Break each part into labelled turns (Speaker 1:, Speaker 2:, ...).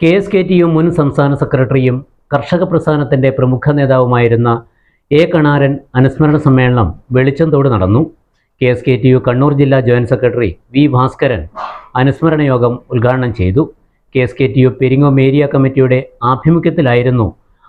Speaker 1: K S K T U മുൻ സംസ്ഥാന സെക്രട്ടറിയും കർഷക പ്രസ്ഥാനത്തിന്റെ പ്രമുഖ നേതാവുമായിരുന്ന എ കണാരൻ അനുസ്മരണ സമ്മേളനം വെളിച്ചന്തോട് നടന്നു. K S K T U Kannur ജില്ലാ ജോയിന്റ് സെക്രട്ടറി വി ഭാസ്കരൻ അനുസ്മരണ യോഗം ഉദ്ഘാടനം ചെയ്തു. K S K T U Peringome area കമ്മിറ്റിയുടെ ആഭിമുഖ്യത്തിലായിരുന്നു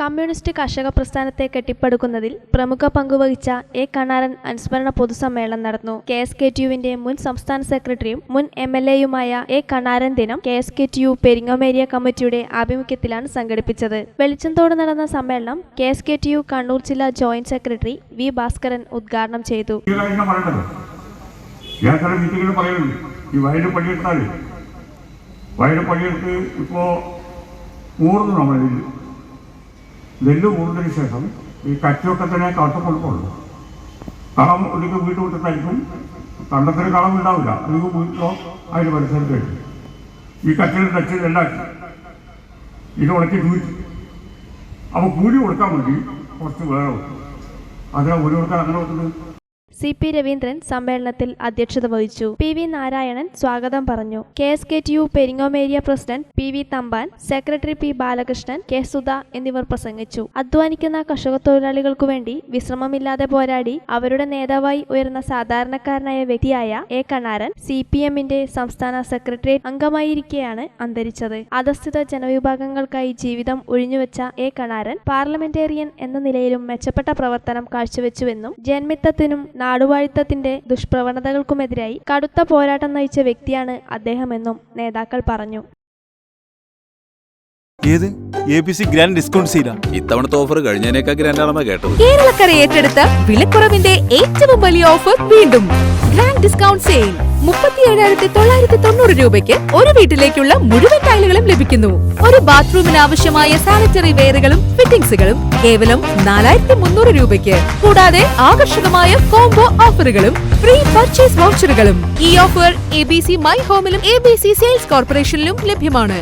Speaker 2: കമ്മ്യൂണിസ്റ്റ് കർഷക പ്രസ്ഥാനത്തെ കെട്ടിപ്പടുക്കുന്നതിൽ പ്രമുഖ പങ്കുവഹിച്ച എ. കണാരൻ അനുസ്മരണ പൊതുസമ്മേളനം നടന്നു. കെ എസ് കെ ടി യുവിന്റെ മുൻ സംസ്ഥാന സെക്രട്ടറിയും മുൻ എം എൽ എയുമായ എ. കണാരൻ ദിനം K S K T U Peringome area കമ്മിറ്റിയുടെ ആഭിമുഖ്യത്തിലാണ് സംഘടിപ്പിച്ചത്. വെളിച്ചന്തോട് നടന്ന സമ്മേളനം K S K T U Kannur ജില്ലാ ജോയിന്റ് സെക്രട്ടറി വി. ഭാസ്കരൻ ഉദ്ഘാടനം ചെയ്തു.
Speaker 3: നെല്ല് കൂടുന്നതിന് ശേഷം ഈ തന്നെ കാട്ടുകൊടുക്കുള്ളൂ കളം ഒരിക്കൽ വീട്ടു വിട്ടിട്ടായിരിക്കും. കണ്ടത്തിന് കളം ഉണ്ടാവില്ല. ഒരിക്കൽ വീട്ടിലോ അതിന് പരിസരം കഴിക്കും ഈ കറ്റിൽ കച്ചിൽ നെല്ലാക്കി ഇത് ഉണക്കി വീട്ടി അപ്പോൾ കൂലി കൊടുക്കാൻ വേണ്ടി കുറച്ച് വേറെ കൊടുക്കും അതിനാ ഒരു കൊടുക്കാൻ അങ്ങനെ വെക്കുന്നത്
Speaker 2: സി പി രവീന്ദ്രൻ സമ്മേളനത്തിൽ അധ്യക്ഷത വഹിച്ചു. പി വി നാരായണൻ സ്വാഗതം പറഞ്ഞു. K S K T U Peringome area president P V Thampan secretary P Balakrishnan K Sudha എന്നിവർ പ്രസംഗിച്ചു. അധ്വാനിക്കുന്ന കർഷക തൊഴിലാളികൾക്കു വേണ്ടി വിശ്രമമില്ലാതെ പോരാടി അവരുടെ നേതാവായി ഉയർന്ന സാധാരണക്കാരനായ വ്യക്തിയായ എ കണാരൻ സി പി എമ്മിന്റെ സംസ്ഥാന സെക്രട്ടേറിയറ്റ് അംഗമായിരിക്കെയാണ് അന്തരിച്ചത്. അധസ്ഥിത ജനവിഭാഗങ്ങൾക്കായി ജീവിതം ഒഴിഞ്ഞുവെച്ച എ കണാരൻ പാർലമെന്റേറിയൻ എന്ന നിലയിലും മെച്ചപ്പെട്ട പ്രവർത്തനം കാഴ്ചവെച്ചുവെന്നും ജന്മിത്തത്തിനും നാടുവാഴിത്തത്തിന്റെ ദുഷ്പ്രവണതകൾക്കുമെതിരായി കടുത്ത പോരാട്ടം നയിച്ച വ്യക്തിയാണ് അദ്ദേഹമെന്നും നേതാക്കൾ പറഞ്ഞു.
Speaker 4: ഏത്? A B C grand discount സീലാണ്
Speaker 5: ഇത്തവണത്തെ ഓഫർ കഴിഞ്ഞതിനേക്കാൾ കേട്ടത്.
Speaker 6: കേരളക്കര ഏറ്റെടുത്ത വിലക്കുറവിന്റെ ഏറ്റവും വലിയ ഓഫർ വീണ്ടും. ഗ്രാൻഡ് ഡിസ്കൗണ്ട് സെയിൽ മുപ്പത്തി ഏഴായിരത്തി തൊള്ളായിരത്തി തൊണ്ണൂറ് രൂപയ്ക്ക് ഒരു വീട്ടിലേക്കുള്ള മുഴുവൻ ടൈലുകളും ലഭിക്കുന്നു. ഒരു ബാത്റൂമിന് ആവശ്യമായ സാനിറ്ററി വെയറുകളും ഫിറ്റിംഗ്സുകളും കേവലം നാലായിരത്തി മുന്നൂറ് രൂപയ്ക്ക്. കൂടാതെ ആകർഷകമായ കോംബോ ഓഫറുകളും ഫ്രീ പർച്ചേസ് വൗച്ചറുകളും ഈ offer A B C my ഹോമിലും A B C sales കോർപ്പറേഷനിലും ലഭ്യമാണ്.